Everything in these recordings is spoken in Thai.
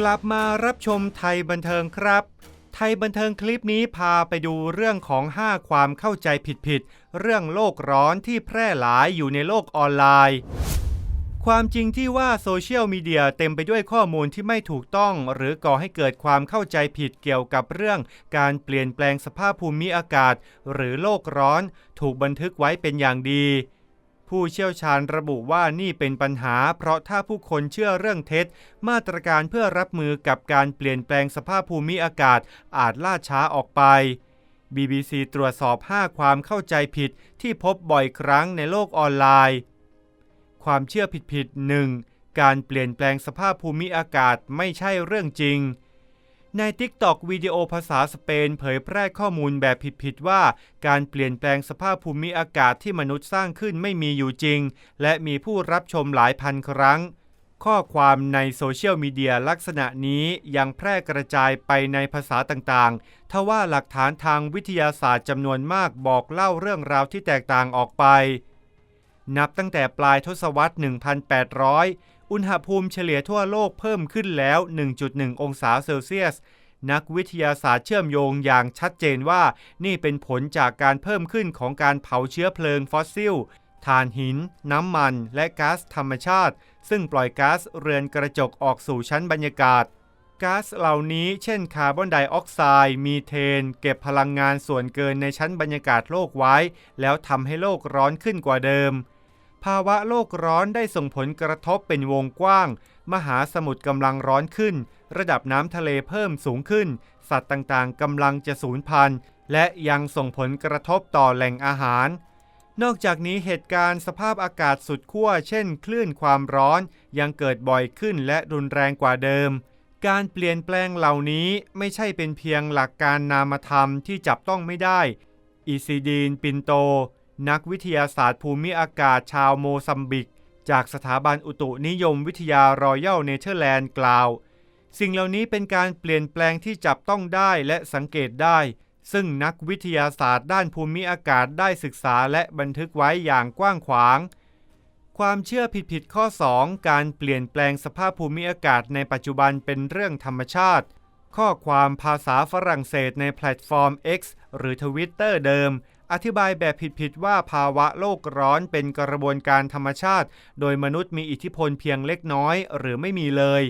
กลับมารับชมไทยบันเทิงครับ ไทยบันเทิงคลิปนี้พาไปดูเรื่องของ 5 ความเข้าใจผิดๆ เรื่องโลกร้อนที่แพร่หลายอยู่ในโลกออนไลน์ ความจริงที่ว่าโซเชียลมีเดียเต็มไปด้วยข้อมูลที่ไม่ถูกต้อง หรือก่อให้เกิดความเข้าใจผิดเกี่ยวกับเรื่อง การเปลี่ยนแปลงสภาพภูมิอากาศ หรือโลกร้อน ถูกบันทึกไว้เป็นอย่างดี ผู้เชี่ยวชาญระบุว่านี่เป็นปัญหา เพราะถ้าผู้คนเชื่อเรื่องเท็จ มาตรการเพื่อรับมือกับการเปลี่ยนแปลงสภาพภูมิอากาศอาจล่าช้าออกไป BBC ตรวจสอบ 5 ความเข้าใจผิดที่พบบ่อยครั้งในโลกออนไลน์ ความเชื่อผิดๆ 1. การเปลี่ยนแปลงสภาพภูมิอากาศไม่ใช่เรื่องจริง ใน TikTok วิดีโอภาษาสเปนเผยแพร่ข้อมูลแบบผิดๆว่า การเปลี่ยนแปลงสภาพภูมิอากาศที่มนุษย์สร้างขึ้นไม่มีอยู่จริง และมีผู้รับชมหลายพันครั้ง ข้อความในโซเชียลมีเดียลักษณะนี้ยังแพร่กระจายไปในภาษาต่างๆ ทว่าหลักฐานทางวิทยาศาสตร์จำนวนมากบอกเล่าเรื่องราวที่แตกต่างออกไป นับตั้งแต่ปลายทศวรรษ 1800 อุณหภูมิเฉลี่ยทั่วโลกเพิ่มขึ้นแล้ว 1.1 องศาเซลเซียส นักวิทยาศาสตร์เชื่อมโยงอย่างชัดเจนว่า นี่เป็นผลจากการเพิ่มขึ้นของการเผาเชื้อเพลิงฟอสซิลถ่านหิน น้ำมัน และก๊าซธรรมชาติ ซึ่งปล่อยก๊าซเรือนกระจกออกสู่ชั้นบรรยากาศก๊าซเหล่านี้เช่นคาร์บอนไดออกไซด์มีเทน เก็บพลังงานส่วนเกินในชั้นบรรยากาศโลกไว้ แล้วทำให้โลกร้อนขึ้นกว่าเดิม ภาวะโลกร้อนได้ส่งผลกระทบเป็นวงกว้าง มหาสมุทรกำลังร้อนขึ้น ระดับน้ำทะเลเพิ่มสูงขึ้น สัตว์ต่างๆกำลังจะสูญพันธุ์ และยังส่งผลกระทบต่อแหล่งอาหาร นอกจากนี้เหตุการณ์สภาพอากาศสุดขั้วเช่น คลื่นความร้อนยังเกิดบ่อยขึ้นและรุนแรงกว่าเดิม การเปลี่ยนแปลงเหล่านี้ไม่ใช่เป็นเพียงหลักการนามธรรมที่จับต้องไม่ได้อิซิดีนปินโต นักวิทยาศาสตร์ภูมิอากาศชาวโมซัมบิก จากสถาบันอุตุนิยมวิทยารอยัลเนเธอร์แลนด์กล่าว สิ่งเหล่านี้เป็นการเปลี่ยนแปลงที่จับต้องได้และสังเกตได้ ซึ่งนักวิทยาศาสตร์ด้านภูมิอากาศได้ศึกษาและบันทึกไว้อย่างกว้างขวาง ความเชื่อผิดๆข้อ 2 การเปลี่ยนแปลงสภาพภูมิอากาศในปัจจุบันเป็นเรื่องธรรมชาติ ข้อความภาษาฝรั่งเศสในแพลตฟอร์ม X หรือทวิตเตอร์เดิม อธิบายแบบผิดๆว่าภาวะโลกร้อนเป็นกระบวนการธรรมชาติ โดยมนุษย์มีอิทธิพลเพียงเล็กน้อยหรือไม่มีเลย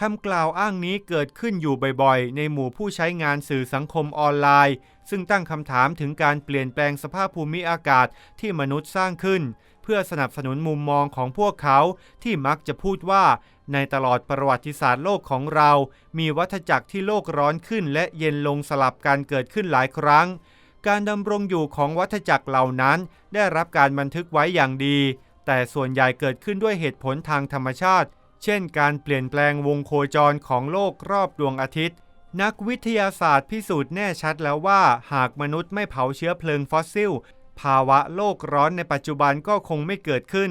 คำกล่าวอ้างนี้เกิดขึ้นอยู่บ่อยๆ ในหมู่ผู้ใช้งานสื่อสังคมออนไลน์ ซึ่งตั้งคำถามถึงการเปลี่ยนแปลงสภาพภูมิอากาศที่มนุษย์สร้างขึ้น เพื่อสนับสนุนมุมมองของพวกเขาที่มักจะพูดว่า ในตลอดประวัติศาสตร์โลกของเรา มีวัฏจักรที่โลกร้อนขึ้นและเย็นลงสลับกันเกิดขึ้นหลายครั้ง การดำรงอยู่ของวัฏจักรเหล่านั้น ได้รับการบันทึกไว้อย่างดี แต่ส่วนใหญ่เกิดขึ้นด้วยเหตุผลทางธรรมชาติ เช่น การเปลี่ยนแปลงวงโคจรของโลกรอบดวงอาทิตย์ นักวิทยาศาสตร์พิสูจน์แน่ชัดแล้วว่า หากมนุษย์ไม่เผาเชื้อเพลิงฟอสซิล ภาวะโลกร้อนในปัจจุบันก็คงไม่เกิดขึ้น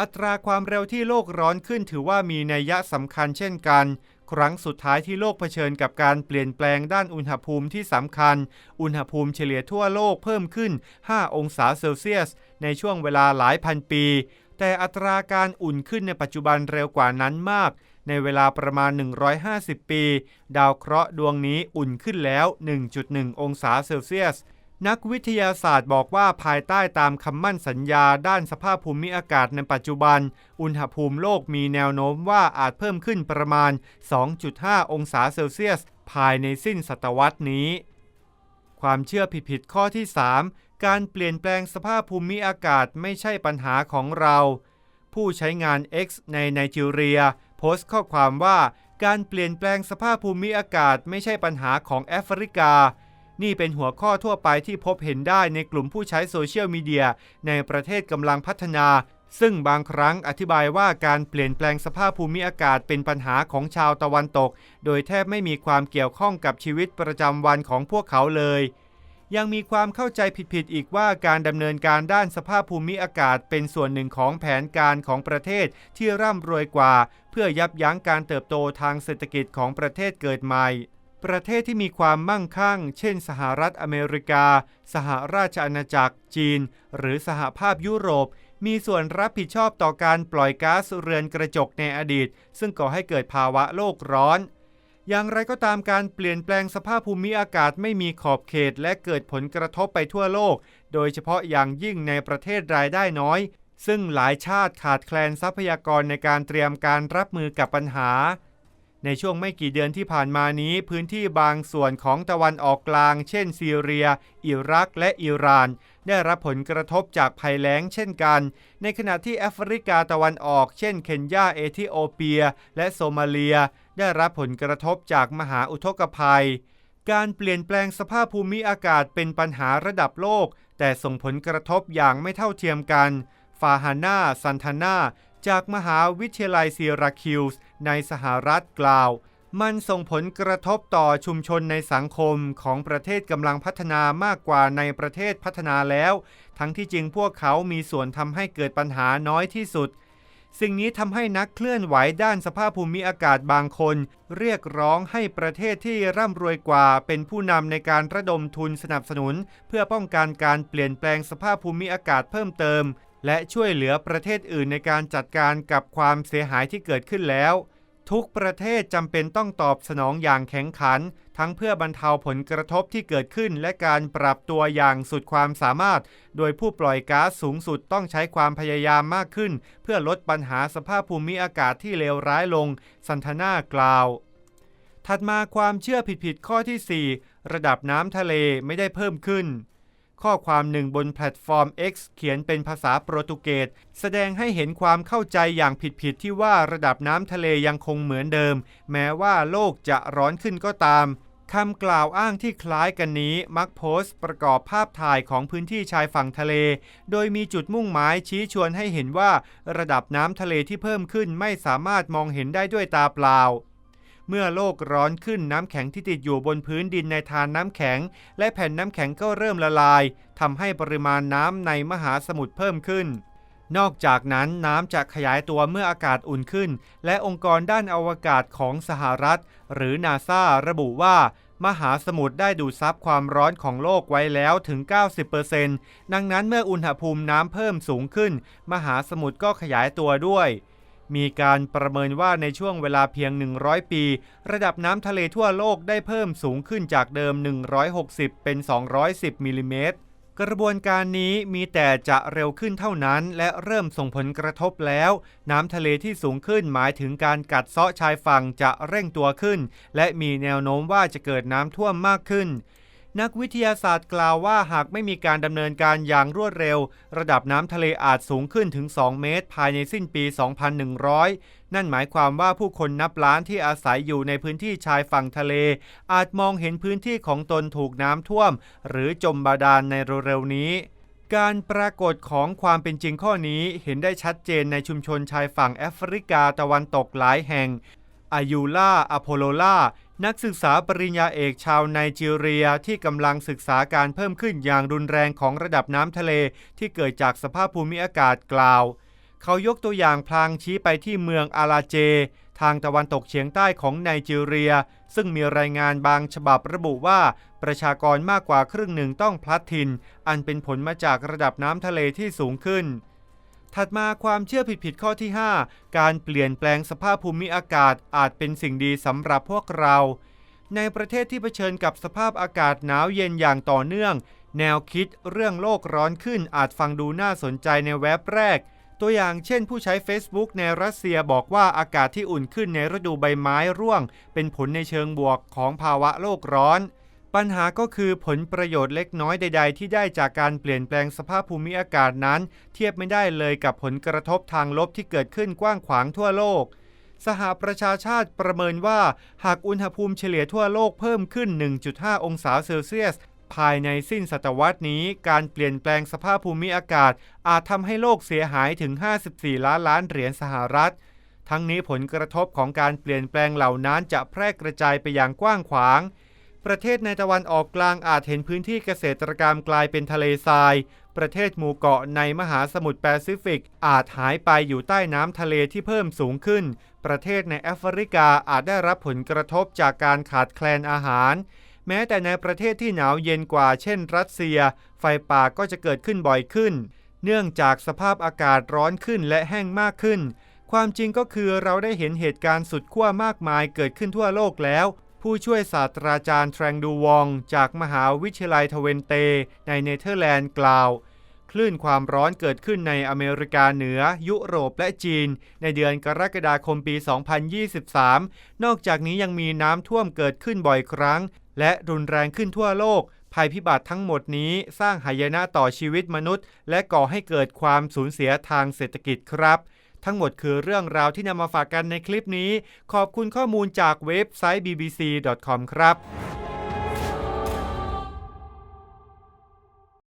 อัตราความเร็วที่โลกร้อนขึ้นถือว่ามีนัยยะสำคัญเช่นกัน ครั้งสุดท้ายที่โลกเผชิญกับการเปลี่ยนแปลงด้านอุณหภูมิที่สำคัญ อุณหภูมิเฉลี่ยทั่วโลกเพิ่มขึ้น 5 องศาเซลเซียส ในช่วงเวลาหลายพันปี แต่อัตราการอุ่นขึ้นในปัจจุบันเร็วกว่านั้นมาก ในเวลาประมาณ 150 ปี ดาวเคราะห์ดวงนี้อุ่นขึ้นแล้ว 1.1 องศาเซลเซียส นักวิทยาศาสตร์บอกว่าภายใต้ตามคำมั่นสัญญาด้านสภาพภูมิอากาศในปัจจุบัน อุณหภูมิโลกมีแนวโน้มว่าอาจเพิ่มขึ้นประมาณ 2.5 องศาเซลเซียส ภายในสิ้นศตวรรษนี้ ความเชื่อผิดๆข้อที่ 3 การเปลี่ยนแปลงสภาพภูมิอากาศไม่ใช่ปัญหาของเรา ผู้ใช้งาน X ในไนจีเรีย โพสต์ข้อความว่า การเปลี่ยนแปลงสภาพภูมิอากาศไม่ใช่ปัญหาของแอฟริกา นี่เป็นหัวข้อทั่วไปที่พบเห็นได้ในกลุ่มผู้ใช้โซเชียลมีเดียในประเทศกำลังพัฒนา ซึ่งบางครั้งอธิบายว่าการเปลี่ยนแปลงสภาพภูมิอากาศเป็นปัญหาของชาวตะวันตก โดยแทบไม่มีความเกี่ยวข้องกับชีวิตประจำวันของพวกเขาเลยยังมีความเข้าใจผิดๆ อีกว่าการดำเนินการด้านสภาพภูมิอากาศเป็นส่วนหนึ่งของแผนการของประเทศที่ร่ำรวยกว่า เพื่อยับยั้งการเติบโตทางเศรษฐกิจของประเทศเกิดใหม่ ประเทศที่มีความมั่งคั่ง เช่น สหรัฐอเมริกา สหราชอาณาจักร จีน หรือสหภาพยุโรป มีส่วนรับผิดชอบต่อการปล่อยก๊าซเรือนกระจกในอดีต ซึ่งก่อให้เกิดภาวะโลกร้อน อย่างไรก็ตามการเปลี่ยนแปลงสภาพภูมิอากาศไม่มีขอบเขตและเกิดผลกระทบไปทั่วโลก โดยเฉพาะอย่างยิ่งในประเทศรายได้น้อย ซึ่งหลายชาติขาดแคลนทรัพยากรในการเตรียมการรับมือกับปัญหา ในช่วงไม่กี่เดือนที่ผ่านมานี้ พื้นที่บางส่วนของตะวันออกกลาง เช่นซีเรีย อิรัก และอิหร่าน ได้รับผลกระทบจากภัยแล้งเช่นกัน ในขณะที่แอฟริกาตะวันออก เช่น เคนยา เอธิโอเปีย และโซมาเลีย ได้รับผลกระทบจากมหาอุทกภัย การเปลี่ยนแปลงสภาพภูมิอากาศเป็นปัญหาระดับโลก แต่ส่งผลกระทบอย่างไม่เท่าเทียมกันฟาฮาน่าซันทาน่า จากมหาวิทยาลัยซีราคิวส์ในสหรัฐกล่าว มันส่งผลกระทบต่อชุมชนในสังคมของประเทศกำลังพัฒนามากกว่าในประเทศพัฒนาแล้ว ทั้งที่จริงพวกเขามีส่วนทำให้เกิดปัญหาน้อยที่สุด สิ่งนี้ทำให้นักเคลื่อนไหวด้านสภาพภูมิอากาศบางคน เรียกร้องให้ประเทศที่ร่ำรวยกว่าเป็นผู้นำในการระดมทุนสนับสนุน เพื่อป้องกันการเปลี่ยนแปลงสภาพภูมิอากาศเพิ่มเติม และช่วยเหลือประเทศอื่นในการจัดการกับความเสียหายที่เกิดขึ้นแล้ว ทุกประเทศจำเป็นต้องตอบสนองอย่างแข็งขัน ทั้งเพื่อบรรเทาผลกระทบที่เกิดขึ้น และการปรับตัวอย่างสุดความสามารถ โดยผู้ปล่อยก๊าซสูงสุดต้องใช้ความพยายามมากขึ้น เพื่อลดปัญหาสภาพภูมิอากาศที่เลวร้ายลง สันทนากล่าว ถัดมาความเชื่อผิดๆข้อที่ 4 ระดับน้ำทะเลไม่ได้เพิ่มขึ้น ข้อความหนึ่งบนแพลตฟอร์ม X เขียนเป็นภาษาโปรตุเกส แสดงให้เห็นความเข้าใจอย่างผิดๆที่ว่าระดับน้ำทะเลยังคงเหมือนเดิม แม้ว่าโลกจะร้อนขึ้นก็ตามคำกล่าวอ้างที่คล้ายกันนี้มักโพสต์ประกอบภาพถ่ายของพื้นที่ชายฝั่งทะเล โดยมีจุดมุ่งหมายชี้ชวนให้เห็นว่า ระดับน้ำทะเลที่เพิ่มขึ้นไม่สามารถมองเห็นได้ด้วยตาเปล่า เมื่อโลกร้อนขึ้นน้ำแข็งที่ติดอยู่บนพื้นดินในทานน้ำแข็ง และแผ่นน้ำแข็งก็เริ่มละลายทำให้ปริมาณน้ำในมหาสมุทรเพิ่มขึ้น นอกจากนั้นน้ำจะขยายตัวเมื่ออากาศอุ่นขึ้น และองค์กรด้านอวกาศของสหรัฐ หรือนาซาระบุว่ามหาสมุทรได้ดูดซับความร้อนของโลกไว้แล้วถึง 90%ดังนั้นเมื่ออุณหภูมิน้ำเพิ่มสูงขึ้น มหาสมุทรก็ขยายตัวด้วย มีการประเมินว่าในช่วงเวลาเพียง 100 ปี ระดับน้ำทะเลทั่วโลกได้เพิ่มสูงขึ้นจากเดิม 160 เป็น 210 มิลลิเมตร กระบวนการนี้มีแต่จะเร็วขึ้นเท่านั้น และเริ่มส่งผลกระทบแล้ว น้ำทะเลที่สูงขึ้นหมายถึงการกัดเซาะชายฝั่งจะเร่งตัวขึ้น และมีแนวโน้มว่าจะเกิดน้ำท่วมมากขึ้น นักวิทยาศาสตร์กล่าวว่าหากไม่มีการดำเนินการอย่างรวดเร็ว ระดับน้ำทะเลอาจสูงขึ้นถึง 2 เมตร ภายในสิ้นปี 2100 นั่นหมายความว่าผู้คนนับล้านที่อาศัยอยู่ในพื้นที่ชายฝั่งทะเล อาจมองเห็นพื้นที่ของตนถูกน้ำท่วม หรือจมบาดาลในเร็วๆนี้การปรากฏของความเป็นจริงข้อนี้เห็นได้ชัดเจนในชุมชนชายฝั่งแอฟริกาตะวันตกหลายแห่งอายูล่าอโพโลล่า นักศึกษาปริญญาเอกชาวไนจีเรียที่กำลังศึกษาการเพิ่มขึ้นอย่างรุนแรงของระดับน้ำทะเลที่เกิดจากสภาพภูมิอากาศกล่าว เขายกตัวอย่างพลางชี้ไปที่เมืองอาลาเจ ทางตะวันตกเฉียงใต้ของไนจีเรีย ซึ่งมีรายงานบางฉบับระบุว่า ประชากรมากกว่าครึ่งหนึ่งต้องพลัดถิ่น อันเป็นผลมาจากระดับน้ำทะเลที่สูงขึ้น ถัดมาความเชื่อผิดๆข้อที่ 5 การเปลี่ยนแปลงสภาพภูมิอากาศอาจเป็นสิ่งดีสำหรับพวกเรา ในประเทศที่เผชิญกับสภาพอากาศหนาวเย็นอย่างต่อเนื่อง แนวคิดเรื่องโลกร้อนขึ้นอาจฟังดูน่าสนใจในเว็บแรก ตัวอย่างเช่นผู้ใช้ Facebook ในรัสเซียบอกว่าอากาศที่อุ่นขึ้นในฤดูใบไม้ร่วง เป็นผลในเชิงบวกของภาวะโลกร้อน ปัญหาก็คือผลประโยชน์เล็กน้อยใด ๆ ที่ได้จากการเปลี่ยนแปลงสภาพภูมิอากาศนั้น เทียบไม่ได้เลยกับผลกระทบทางลบที่เกิดขึ้นกว้างขวางทั่วโลก สหประชาชาติประเมินว่า หากอุณหภูมิเฉลี่ยทั่วโลกเพิ่มขึ้น 1.5 องศาเซลเซียส ภายในสิ้นศตวรรษนี้ การเปลี่ยนแปลงสภาพภูมิอากาศ อาจทำให้โลกเสียหายถึง 54 ล้านล้านเหรียญสหรัฐทั้งนี้ผลกระทบของการเปลี่ยนแปลงเหล่านั้นจะแพร่กระจายไปอย่างกว้างขวาง ประเทศในตะวันออกกลางอาจเห็นพื้นที่เกษตรกรรมกลายเป็นทะเลทราย ประเทศหมู่เกาะในมหาสมุทรแปซิฟิก อาจหายไปอยู่ใต้น้ำทะเลที่เพิ่มสูงขึ้น ประเทศในแอฟริกาอาจได้รับผลกระทบจากการขาดแคลนอาหาร แม้แต่ในประเทศที่หนาวเย็นกว่าเช่นรัสเซีย ไฟป่าก็จะเกิดขึ้นบ่อยขึ้น เนื่องจากสภาพอากาศร้อนขึ้นและแห้งมากขึ้น ความจริงก็คือเราได้เห็นเหตุการณ์สุดขั้วมากมายเกิดขึ้นทั่วโลกแล้ว ผู้ช่วยศาสตราจารย์แทรงดูวอง จากมหาวิทยาลัยทเวนเต ในเนเธอร์แลนด์กล่าว คลื่นความร้อนเกิดขึ้นในอเมริกาเหนือ ยุโรปและจีน ในเดือนกรกฎาคมปี 2023 นอกจากนี้ยังมีน้ำท่วมเกิดขึ้นบ่อยครั้ง และรุนแรงขึ้นทั่วโลก ภัยพิบัติทั้งหมดนี้สร้างหายนะต่อชีวิตมนุษย์ และก่อให้เกิดความสูญเสียทางเศรษฐกิจครับ ทั้งหมดคือเรื่องราวที่นำมาฝากกันในคลิปนี้ ขอบคุณข้อมูลจากเว็บไซต์ bbc.com ครับ